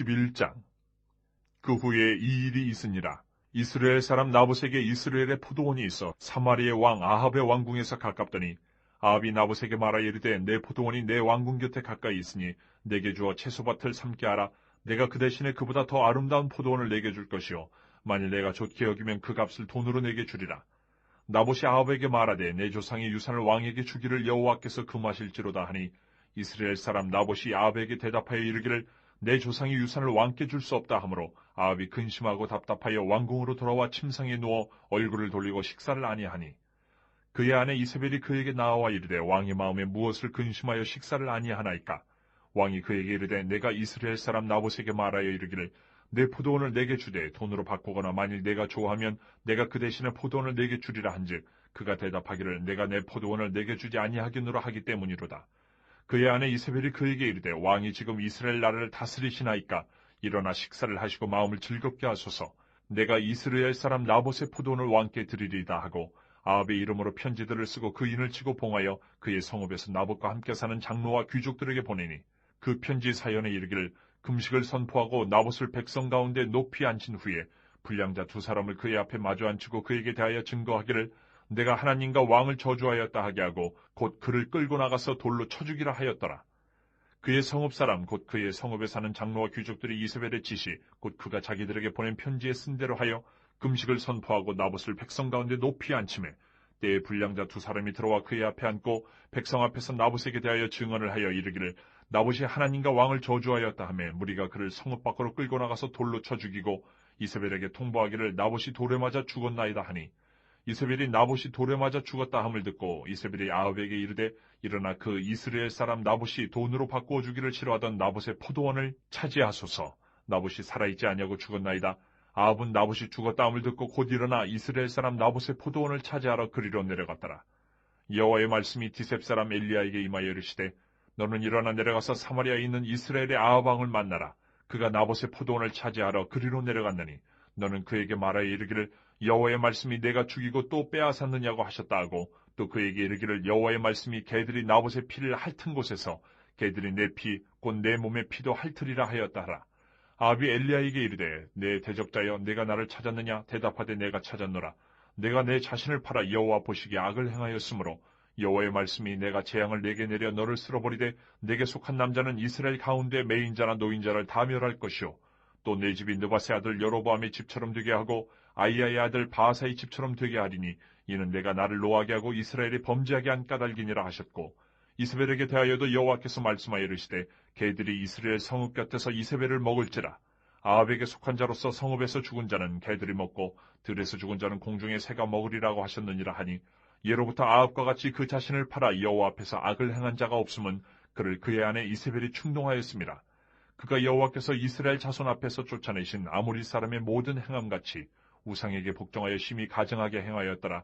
21장 그 후에 이 일이 있으니라. 이스라엘 사람 나봇에게 이스라엘의 포도원이 있어 사마리의 왕 아합의 왕궁에서 가깝더니 아합이 나봇에게 말하 이르되 내 포도원이 내 왕궁 곁에 가까이 있으니 내게 주어 채소밭을 삼게 하라. 내가 그 대신에 그보다 더 아름다운 포도원을 내게 줄 것이요. 만일 내가 좋게 여기면 그 값을 돈으로 내게 주리라. 나봇이 아합에게 말하되 내 조상의 유산을 왕에게 주기를 여호와께서 금하실지로다 하니 이스라엘 사람 나봇이 아합에게 대답하여 이르기를 내 조상의 유산을 왕께 줄 수 없다 하므로 아합이 근심하고 답답하여 왕궁으로 돌아와 침상에 누워 얼굴을 돌리고 식사를 아니하니 그의 아내 이세벨이 그에게 나와 이르되 왕의 마음에 무엇을 근심하여 식사를 아니하나이까 왕이 그에게 이르되 내가 이스라엘 사람 나봇에게 말하여 이르기를 내 포도원을 내게 주되 돈으로 바꾸거나 만일 내가 좋아하면 내가 그 대신에 포도원을 내게 주리라 한즉 그가 대답하기를 내가 내 포도원을 내게 주지 아니하겠노라 하기 때문이로다. 그의 아내 이세벨이 그에게 이르되 왕이 지금 이스라엘 나라를 다스리시나이까? 일어나 식사를 하시고 마음을 즐겁게 하소서. 내가 이스라엘 사람 나봇의 포도원을 왕께 드리리다 하고 아합의 이름으로 편지들을 쓰고 그 인을 치고 봉하여 그의 성읍에서 나봇과 함께 사는 장로와 귀족들에게 보내니 그 편지 사연에 이르기를 금식을 선포하고 나봇을 백성 가운데 높이 앉힌 후에 불량자 두 사람을 그의 앞에 마주 앉히고 그에게 대하여 증거하기를 내가 하나님과 왕을 저주하였다 하게 하고 곧 그를 끌고 나가서 돌로 쳐 죽이라 하였더라. 그의 성읍 사람 곧 그의 성읍에 사는 장로와 귀족들이 이세벨의 지시 곧 그가 자기들에게 보낸 편지에 쓴 대로 하여 금식을 선포하고 나봇을 백성 가운데 높이 앉힘에 때에 불량자 두 사람이 들어와 그의 앞에 앉고 백성 앞에서 나봇에게 대하여 증언을 하여 이르기를 나봇이 하나님과 왕을 저주하였다 하며 무리가 그를 성읍 밖으로 끌고 나가서 돌로 쳐 죽이고 이세벨에게 통보하기를 나봇이 돌에 맞아 죽었나이다 하니 이세벨이 나봇이 돌에 맞아 죽었다 함을 듣고 이세벨이 아합에게 이르되 일어나 그 이스라엘 사람 나봇이 돈으로 바꾸어 주기를 싫어하던 나봇의 포도원을 차지하소서. 나봇이 살아있지 아니하고 죽었나이다. 아합은 나봇이 죽었다 함을 듣고 곧 일어나 이스라엘 사람 나봇의 포도원을 차지하러 그리로 내려갔더라. 여호와의 말씀이 디셉 사람 엘리야에게 임하여 이르시되 너는 일어나 내려가서 사마리아에 있는 이스라엘의 아합 왕을 만나라. 그가 나봇의 포도원을 차지하러 그리로 내려갔느니 너는 그에게 말하여 이르기를 여호와의 말씀이 내가 죽이고 또 빼앗았느냐고 하셨다 하고 또 그에게 이르기를 여호와의 말씀이 개들이 나봇의 피를 핥은 곳에서 개들이 내 피 곧 내 몸의 피도 핥으리라 하였다 하라. 아비 엘리야에게 이르되 내 대적자여 내가 나를 찾았느냐 대답하되 내가 찾았노라. 내가 내 자신을 팔아 여호와 보시기에 악을 행하였으므로 여호와의 말씀이 내가 재앙을 내게 내려 너를 쓸어버리되 내게 속한 남자는 이스라엘 가운데 매인자나 노인자를 다 멸할 것이요 또 내 집이 느바세 아들 여로보암의 집처럼 되게 하고 아이야의 아들 바하사의 집처럼 되게 하리니 이는 내가 나를 노하게 하고 이스라엘이 범죄하게 한 까닭이니라 하셨고 이스벨에게 대하여도 여호와께서 말씀하여 이르시되 개들이 이스라엘 성읍 곁에서 이세벨을 먹을지라 아합에게 속한 자로서 성읍에서 죽은 자는 개들이 먹고 들에서 죽은 자는 공중에 새가 먹으리라고 하셨느니라 하니 예로부터 아합과 같이 그 자신을 팔아 여호와 앞에서 악을 행한 자가 없음은 그를 그의 아내 이세벨이 충동하였습니다. 그가 여호와께서 이스라엘 자손 앞에서 쫓아내신 아무리 사람의 모든 행함같이 우상에게 복종하여 심히 가증하게 행하였더라.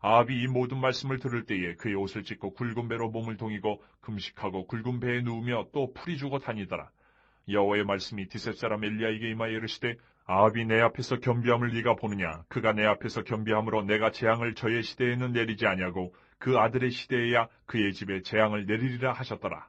아합이 이 모든 말씀을 들을 때에 그의 옷을 찢고 굵은 배로 몸을 동이고 금식하고 굵은 배에 누우며 또 풀이 주고 다니더라. 여호와의 말씀이 디셉 사람 엘리야에게 임하여 이르시되 아합이 내 앞에서 겸비함을 네가 보느냐 그가 내 앞에서 겸비함으로 내가 재앙을 저의 시대에는 내리지 아니하고 그 아들의 시대에야 그의 집에 재앙을 내리리라 하셨더라.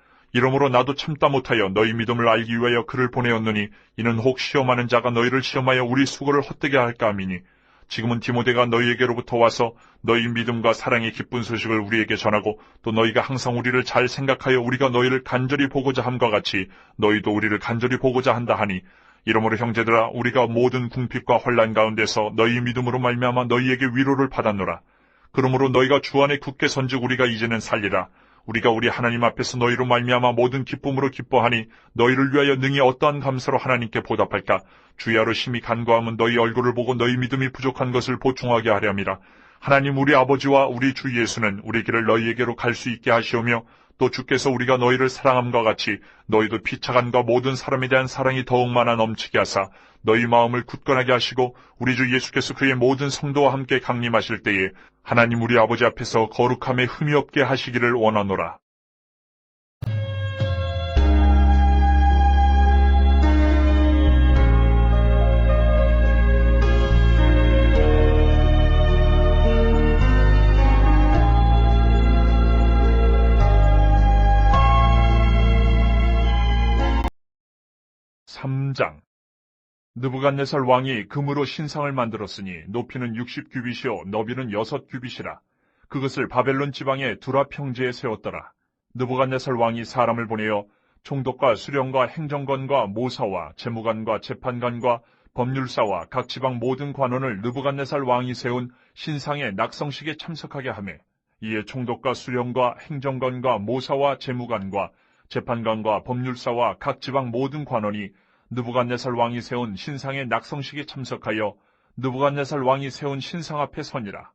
이러므로 나도 참다 못하여 너희 믿음을 알기 위하여 그를 보내었느니 이는 혹 시험하는 자가 너희를 시험하여 우리 수고를 헛되게 할까 함이니 지금은 디모데가 너희에게로부터 와서 너희 믿음과 사랑의 기쁜 소식을 우리에게 전하고 또 너희가 항상 우리를 잘 생각하여 우리가 너희를 간절히 보고자 함과 같이 너희도 우리를 간절히 보고자 한다 하니 이러므로 형제들아 우리가 모든 궁핍과 환란 가운데서 너희 믿음으로 말미암아 너희에게 위로를 받았노라. 그러므로 너희가 주 안에 굳게 선즉 우리가 이제는 살리라. 우리가 우리 하나님 앞에서 너희로 말미암아 모든 기쁨으로 기뻐하니 너희를 위하여 능히 어떠한 감사로 하나님께 보답할까? 주야로 심히 간과함은 너희 얼굴을 보고 너희 믿음이 부족한 것을 보충하게 하렴이라. 하나님 우리 아버지와 우리 주 예수는 우리 길을 너희에게로 갈 수 있게 하시오며 또 주께서 우리가 너희를 사랑함과 같이 너희도 피차간과 모든 사람에 대한 사랑이 더욱 많아 넘치게 하사 너희 마음을 굳건하게 하시고 우리 주 예수께서 그의 모든 성도와 함께 강림하실 때에 하나님 우리 아버지 앞에서 거룩함에 흠이 없게 하시기를 원하노라. 삼장 느부갓네살 왕이 금으로 신상을 만들었으니 높이는 60규빗이요 너비는 6규빗이라 그것을 바벨론 지방의 두라 평지에 세웠더라. 느부갓네살 왕이 사람을 보내어 총독과 수령과 행정관과 모사와 재무관과 재판관과 법률사와 각 지방 모든 관원을 느부갓네살 왕이 세운 신상의 낙성식에 참석하게 하매 이에 총독과 수령과 행정관과 모사와 재무관과 재판관과 법률사와 각 지방 모든 관원이 느부갓네살 왕이 세운 신상의 낙성식에 참석하여 느부갓네살 왕이 세운 신상 앞에 서니라.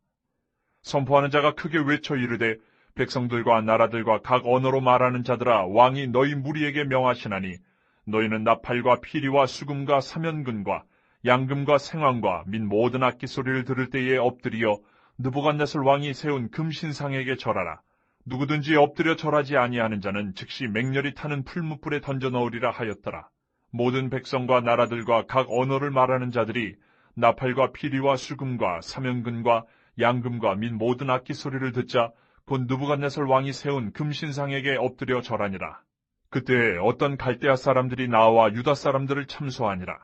선포하는 자가 크게 외쳐 이르되 백성들과 나라들과 각 언어로 말하는 자들아 왕이 너희 무리에게 명하시나니 너희는 나팔과 피리와 수금과 사면근과 양금과 생황과 민 모든 악기 소리를 들을 때에 엎드리어 느부갓네살 왕이 세운 금신상에게 절하라. 누구든지 엎드려 절하지 아니하는 자는 즉시 맹렬히 타는 풀무불에 던져 넣으리라 하였더라. 모든 백성과 나라들과 각 언어를 말하는 자들이 나팔과 피리와 수금과 사면근과 양금과 민 모든 악기 소리를 듣자 곧 느부갓네살 왕이 세운 금신상에게 엎드려 절하니라. 그때 어떤 갈대아 사람들이 나와 유다 사람들을 참소하니라.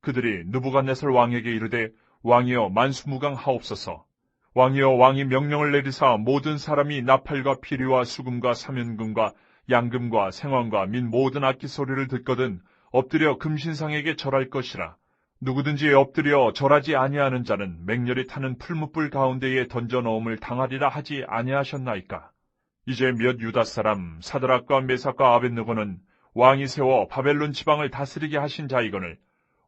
그들이 느부갓네살 왕에게 이르되 왕이여 만수무강 하옵소서. 왕이여 왕이 명령을 내리사 모든 사람이 나팔과 피리와 수금과 사면금과 양금과 생황과 민 모든 악기 소리를 듣거든 엎드려 금신상에게 절할 것이라. 누구든지 엎드려 절하지 아니하는 자는 맹렬히 타는 풀무불 가운데에 던져 넣음을 당하리라 하지 아니하셨나이까. 이제 몇 유다 사람 사드락과 메삭과 아벤느고는 왕이 세워 바벨론 지방을 다스리게 하신 자이거늘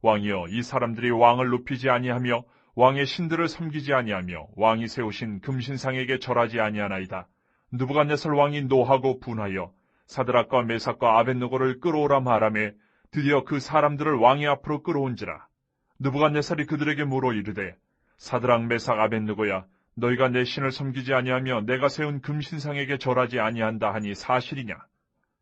왕이여 이 사람들이 왕을 높이지 아니하며 왕의 신들을 섬기지 아니하며 왕이 세우신 금신상에게 절하지 아니하나이다. 누부갓네살 왕이 노하고 분하여 사드락과 메삭과 아벤느고를 끌어오라 말하며 드디어 그 사람들을 왕의 앞으로 끌어온지라. 느부갓네살이 그들에게 물어 이르되 사드락 메삭 아벤느고야 너희가 내 신을 섬기지 아니하며 내가 세운 금신상에게 절하지 아니한다 하니 사실이냐?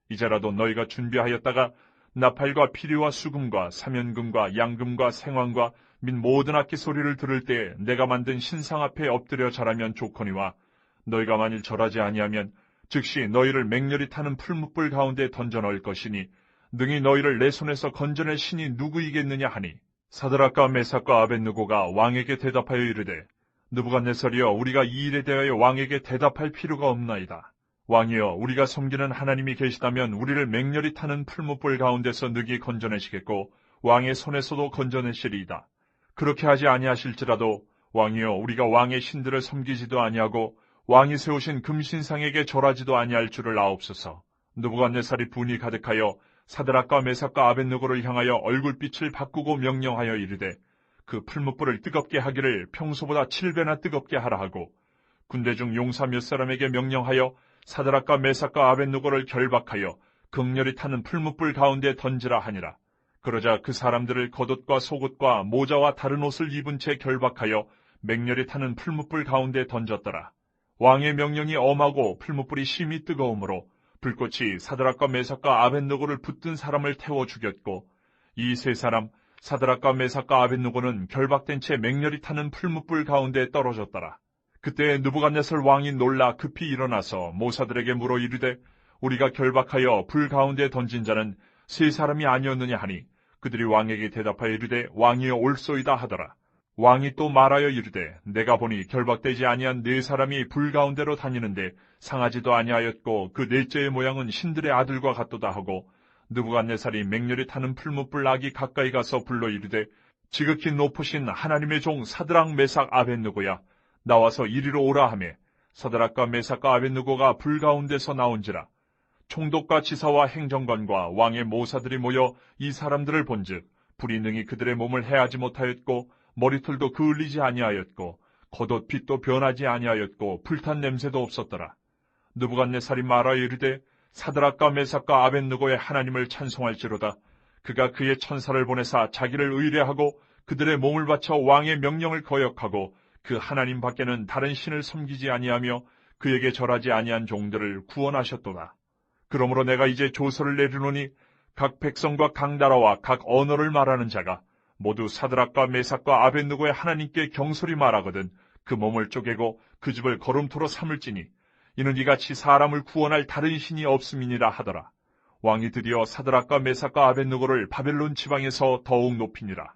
이제라도 너희가 준비하였다가 나팔과 피리와 수금과 사면금과 양금과 생황과 및 모든 악기 소리를 들을 때 내가 만든 신상 앞에 엎드려 절하면 좋거니와 너희가 만일 절하지 아니하면 즉시 너희를 맹렬히 타는 풀무불 가운데 던져 넣을 것이니 능히 너희를 내 손에서 건져낼 신이 누구이겠느냐 하니 사드락과 메삭과 아벤누고가 왕에게 대답하여 이르되 느부갓네살이여 우리가 이 일에 대하여 왕에게 대답할 필요가 없나이다. 왕이여 우리가 섬기는 하나님이 계시다면 우리를 맹렬히 타는 풀무불 가운데서 능히 건져내시겠고 왕의 손에서도 건져내시리이다. 그렇게 하지 아니하실지라도 왕이여 우리가 왕의 신들을 섬기지도 아니하고 왕이 세우신 금신상에게 절하지도 아니할 줄을 아옵소서. 느부갓네살이 분이 가득하여 사드락과 메삭과 아벤누고를 향하여 얼굴빛을 바꾸고 명령하여 이르되 그 풀무불을 뜨겁게 하기를 평소보다 7배나 뜨겁게 하라 하고 군대 중 용사 몇 사람에게 명령하여 사드락과 메삭과 아벤누고를 결박하여 극렬히 타는 풀무불 가운데 던지라 하니라. 그러자 그 사람들을 겉옷과 속옷과 모자와 다른 옷을 입은 채 결박하여 맹렬히 타는 풀무불 가운데 던졌더라. 왕의 명령이 엄하고 풀무불이 심히 뜨거우므로 불꽃이 사드락과 메삭과 아벤누고를 붙든 사람을 태워 죽였고 이 세 사람 사드락과 메삭과 아벤누고는 결박된 채 맹렬히 타는 풀무불 가운데 떨어졌더라. 그때 느부갓네살 왕이 놀라 급히 일어나서 모사들에게 물어 이르되 우리가 결박하여 불 가운데 던진 자는 세 사람이 아니었느냐 하니 그들이 왕에게 대답하여 이르되 왕이여 올소이다 하더라. 왕이 또 말하여 이르되 내가 보니 결박되지 아니한 네 사람이 불 가운데로 다니는데 상하지도 아니하였고 그 넷째의 모양은 신들의 아들과 같도다 하고 느부갓네살이 맹렬히 타는 풀무불 악이 가까이 가서 불러 이르되 지극히 높으신 하나님의 종 사드랑 메삭 아벤누고야 나와서 이리로 오라 하매 사드락과 메삭과 아벤누고가 불 가운데서 나온지라. 총독과 지사와 행정관과 왕의 모사들이 모여 이 사람들을 본즉 불이 능히 그들의 몸을 해하지 못하였고 머리털도 그을리지 아니하였고 겉옷 빛도 변하지 아니하였고 불탄 냄새도 없었더라. 느부갓네살이 말하여 이르되 사드락과 메삭과 아벤누고의 하나님을 찬송할지로다. 그가 그의 천사를 보내사 자기를 의뢰하고 그들의 몸을 바쳐 왕의 명령을 거역하고 그 하나님 밖에는 다른 신을 섬기지 아니하며 그에게 절하지 아니한 종들을 구원하셨도다. 그러므로 내가 이제 조서를 내리노니 각 백성과 각 나라와 각 언어를 말하는 자가 모두 사드락과 메삭과 아벤누고의 하나님께 경솔히 말하거든 그 몸을 쪼개고 그 집을 걸음토로 삼을지니 이는 이같이 사람을 구원할 다른 신이 없음이니라 하더라. 왕이 드디어 사드락과 메삭과 아벤누고를 바벨론 지방에서 더욱 높이니라.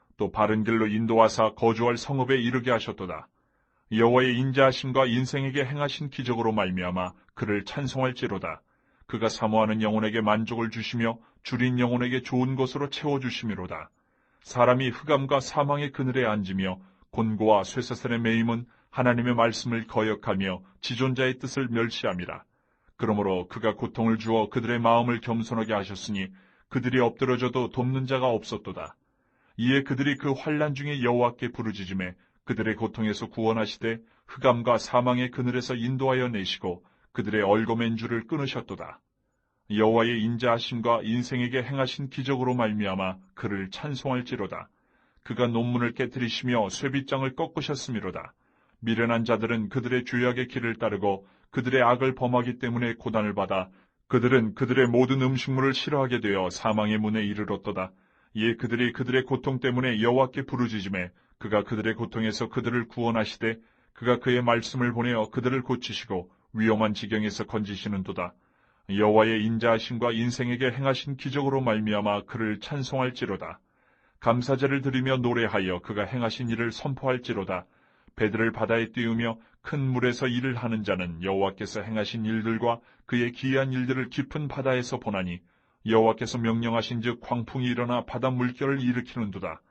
또 바른 길로 인도하사 거주할 성읍에 이르게 하셨도다. 여호와의 인자하심과 인생에게 행하신 기적으로 말미암아 그를 찬송할지로다. 그가 사모하는 영혼에게 만족을 주시며 줄인 영혼에게 좋은 것으로 채워 주심이로다. 사람이 흑암과 사망의 그늘에 앉으며 곤고와 쇠사슬의 매임은 하나님의 말씀을 거역하며 지존자의 뜻을 멸시함이라. 그러므로 그가 고통을 주어 그들의 마음을 겸손하게 하셨으니 그들이 엎드러져도 돕는 자가 없었도다. 이에 그들이 그 환란 중에 여호와께 부르짖음에 그들의 고통에서 구원하시되 흑암과 사망의 그늘에서 인도하여 내시고 그들의 얼거맨 줄을 끊으셨도다. 여호와의 인자하심과 인생에게 행하신 기적으로 말미암아 그를 찬송할지로다. 그가 논문을 깨뜨리시며 쇠빗장을 꺾으셨음이로다. 미련한 자들은 그들의 죄악의 길을 따르고 그들의 악을 범하기 때문에 고단을 받아 그들은 그들의 모든 음식물을 싫어하게 되어 사망의 문에 이르렀도다. 이에 그들이 그들의 고통 때문에 여호와께 부르짖음에 그가 그들의 고통에서 그들을 구원하시되 그가 그의 말씀을 보내어 그들을 고치시고 위험한 지경에서 건지시는도다. 여호와의 인자하심과 인생에게 행하신 기적으로 말미암아 그를 찬송할지로다. 감사제를 드리며 노래하여 그가 행하신 일을 선포할지로다. 배들을 바다에 띄우며 큰 물에서 일을 하는 자는 여호와께서 행하신 일들과 그의 기이한 일들을 깊은 바다에서 보나니 여호와께서 명령하신즉 광풍이 일어나 바다 물결을 일으키는도다.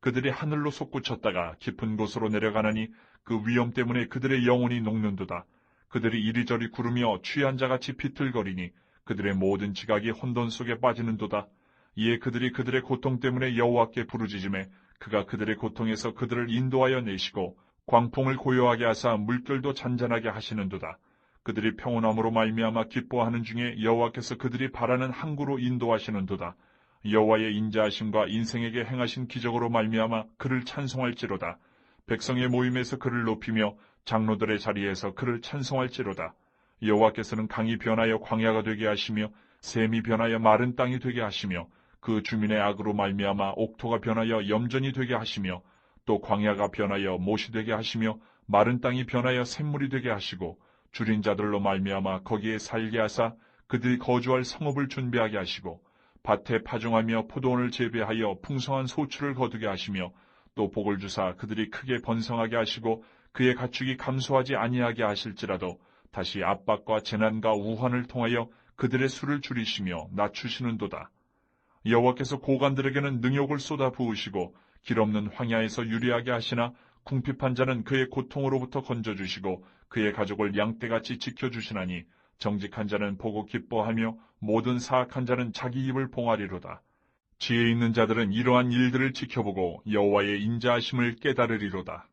그들이 하늘로 솟구쳤다가 깊은 곳으로 내려가나니 그 위험 때문에 그들의 영혼이 녹는도다. 그들이 이리저리 구르며 취한 자같이 비틀거리니 그들의 모든 지각이 혼돈 속에 빠지는도다. 이에 그들이 그들의 고통 때문에 여호와께 부르짖음에 그가 그들의 고통에서 그들을 인도하여 내시고 광풍을 고요하게 하사 물결도 잔잔하게 하시는도다. 그들이 평온함으로 말미암아 기뻐하는 중에 여호와께서 그들이 바라는 항구로 인도하시는도다. 여호와의 인자하심과 인생에게 행하신 기적으로 말미암아 그를 찬송할지로다. 백성의 모임에서 그를 높이며 장로들의 자리에서 그를 찬송할지로다. 여호와께서는 강이 변하여 광야가 되게 하시며 샘이 변하여 마른 땅이 되게 하시며 그 주민의 악으로 말미암아 옥토가 변하여 염전이 되게 하시며 또 광야가 변하여 못이 되게 하시며 마른 땅이 변하여 샘물이 되게 하시고 줄인 자들로 말미암아 거기에 살게 하사 그들이 거주할 성읍을 준비하게 하시고 밭에 파종하며 포도원을 재배하여 풍성한 소출을 거두게 하시며 또 복을 주사 그들이 크게 번성하게 하시고 그의 가축이 감소하지 아니하게 하실지라도 다시 압박과 재난과 우환을 통하여 그들의 수를 줄이시며 낮추시는도다. 여호와께서 고관들에게는 능욕을 쏟아 부으시고 길 없는 황야에서 유리하게 하시나 궁핍한 자는 그의 고통으로부터 건져주시고 그의 가족을 양떼같이 지켜주시나니 정직한 자는 보고 기뻐하며 모든 사악한 자는 자기 입을 봉하리로다. 지혜 있는 자들은 이러한 일들을 지켜보고 여호와의 인자하심을 깨달으리로다.